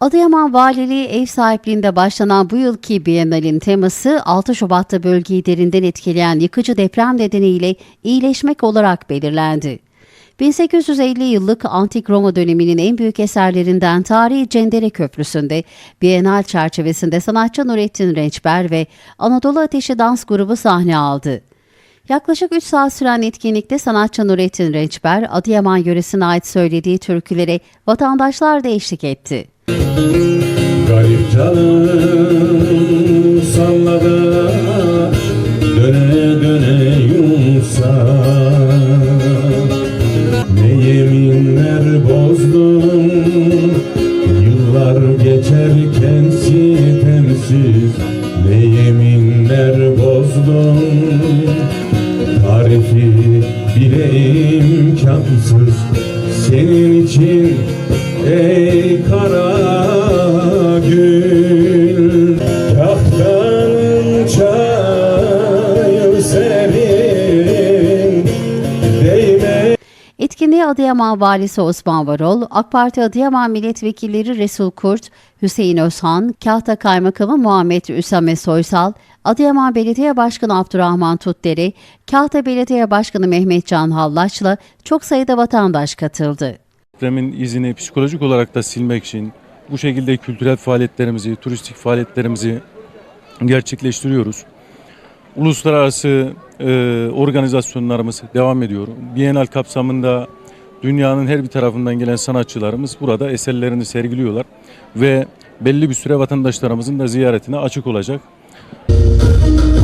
Adıyaman Valiliği ev sahipliğinde başlanan bu yılki Bienal'in teması 6 Şubat'ta bölgeyi derinden etkileyen yıkıcı deprem nedeniyle iyileşmek olarak belirlendi. 1850 yıllık Antik Roma döneminin en büyük eserlerinden Tarihi Cendere Köprüsü'nde Bienal çerçevesinde sanatçı Nurettin Rençber ve Anadolu Ateşi Dans Grubu sahne aldı. Yaklaşık 3 saat süren etkinlikte sanatçı Nurettin Rençber, Adıyaman yöresine ait söylediği türkülere vatandaşlar da eşlik etti. Garip canım salladı Döne döne yumsa. Ne yeminler bozdum Yıllar geçerken sitemsiz. Ne yeminler bozdum Tarifi bile imkansız. Senin için ey kara Etkinliğe Adıyaman Valisi Osman Varol, AK Parti Adıyaman Milletvekilleri Resul Kurt, Hüseyin Özhan, Kahta Kaymakamı Muhammed Üsame Soysal, Adıyaman Belediye Başkanı Abdurrahman Tutdere, Kahta Belediye Başkanı Mehmet Can Hallaç'la çok sayıda vatandaş katıldı. depremin izini psikolojik olarak da silmek için bu şekilde kültürel faaliyetlerimizi, turistik faaliyetlerimizi gerçekleştiriyoruz. Uluslararası ee, organizasyonlarımız devam ediyor. Bienal kapsamında dünyanın her bir tarafından gelen sanatçılarımız burada eserlerini sergiliyorlar ve belli bir süre vatandaşlarımızın da ziyaretine açık olacak. Müzik